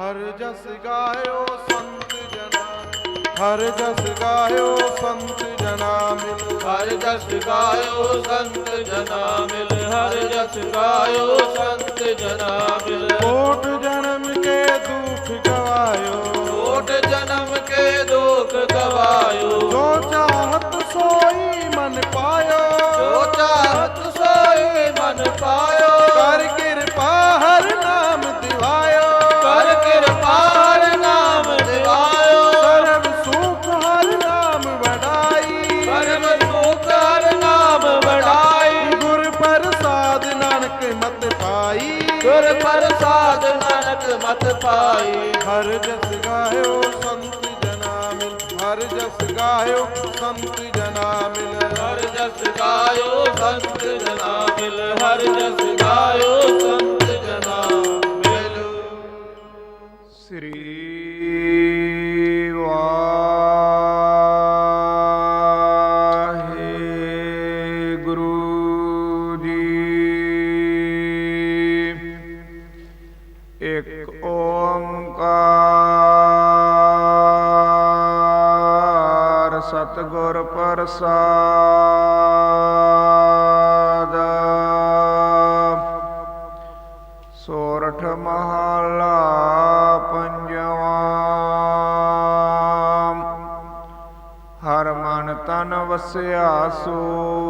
ਹਰ ਜਸ ਗਾਇਓ ਸੰਤ ਜਨਾ ਹਰ ਜਸ ਗਾਇਓ ਸੰਤ ਜਨਾ ਮਿਲ ਹਰ ਜਸ ਗਾਇਓ ਸੰਤ ਜਨਾ ਮਿਲ ਹਰ ਜਸ ਗਾਇਓ ਸੰਤ ਜਨਾ ਮਿਲ। ਕੋਟ ਜਨਮ ਕੇ ਦੁਖ ਗਵਾਇਓ ਕੋਟ ਜਨਮ ਕੇ ਦੁਖ ਗਵਾਇਓ। ਗੁਰ ਪ੍ਰਸਾਦ ਨਾਨਕ ਮਤ ਪਾਈ। ਹਰ ਜਸ ਗਾਇਓ ਸੰਤ ਜਨਾ ਮਿਲ ਹਰ ਜਸ ਗਾਇਓ ਸੰਤ ਜਨਾ ਮਿਲ। ਹਰ ਜਸ ਗਾਇਓ ਸੰਤ ਜਨਾ ਮਿਲ ਹਰ ਜਸ ਗਾਇਓ ਸੰਤ ਇੱਕ ਓੰਕਾਰ ਸਤਿਗੁਰ ਪ੍ਰਸਾਦ। ਸੋਰਠ ਮਹਲਾ ਪੰਜਵਾਂ। ਹਰ ਮਨ ਤਨ ਵਸਿਆ ਸੋਈ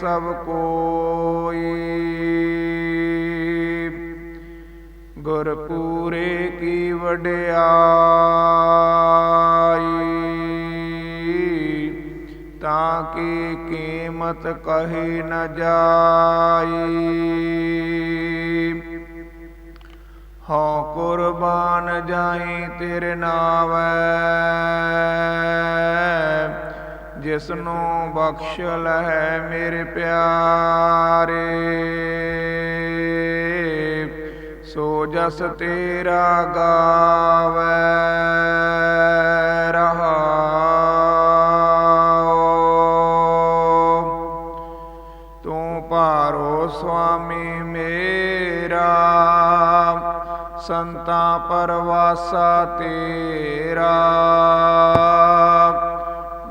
ਸਭ ਕੋਈ। ਗੁਰ ਪੂਰੇ ਕੀ ਵਡਿਆਈ, ਤਾਂ ਕੀ ਕੀਮਤ ਕਹੀ ਨ ਜਾਈ। ਹਉ ਕੁਰਬਾਨ ਜਾਈ, ਤੇਰੇ ਨਾਵੈ ਜਿਸ ਨੂੰ ਬਖਸ਼ ਲਹਿ ਮੇਰੇ ਪਿਆਰੇ, ਸੋ ਜਸ ਤੇਰਾ ਗਾਵੈ ਰਹਾਉ ਤੂੰ ਭਾਰੋ ਸੁਆਮੀ ਮੇਰਾ, ਸੰਤਾਂ ਪਰਵਾਸਾ ਤੇਰਾ।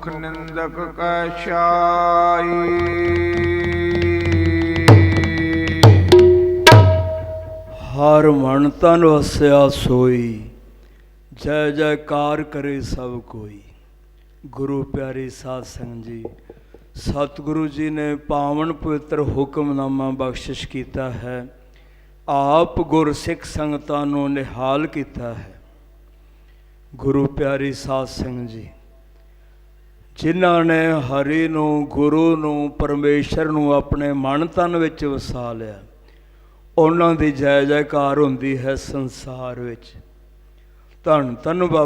ਮੁਖ ਨਿੰਦਕ ਕੈ ਛਾਈ। ਹਰ ਮਨ ਤਨ ਵਸਿਆ ਸੋਈ, ਜੈ ਜੈਕਾਰ ਕਰੇ ਸਭ ਕੋਈ। ਗੁਰੂ ਪਿਆਰੀ ਸਾਧ ਸੰਗਤ ਜੀ, ਸਤਿਗੁਰੂ ਜੀ ਨੇ ਪਾਵਨ ਪਵਿੱਤਰ ਹੁਕਮਨਾਮਾ ਬਖਸ਼ਿਸ਼ ਕੀਤਾ ਹੈ। ਆਪ ਗੁਰ ਸਿੱਖ ਸੰਗਤਾਂ ਨੂੰ ਨਿਹਾਲ ਕੀਤਾ ਹੈ। ਗੁਰੂ ਪਿਆਰੀ ਸਾਧ ਸੰਗਤ ਜੀ ਜਿਨ੍ਹਾਂ ਨੇ ਹਰੀ ਨੂੰ, ਗੁਰੂ ਨੂੰ, ਪਰਮੇਸ਼ਰ ਨੂੰ ਆਪਣੇ ਮਨ ਤਨ ਵਿੱਚ ਵਸਾ ਲਿਆ। ਉਹਨਾਂ ਦੀ ਜੈ ਜੈਕਾਰ ਹੁੰਦੀ ਹੈ ਸੰਸਾਰ ਵਿੱਚ। ਧੰਨ ਧੰਨ ਬਾਬਾ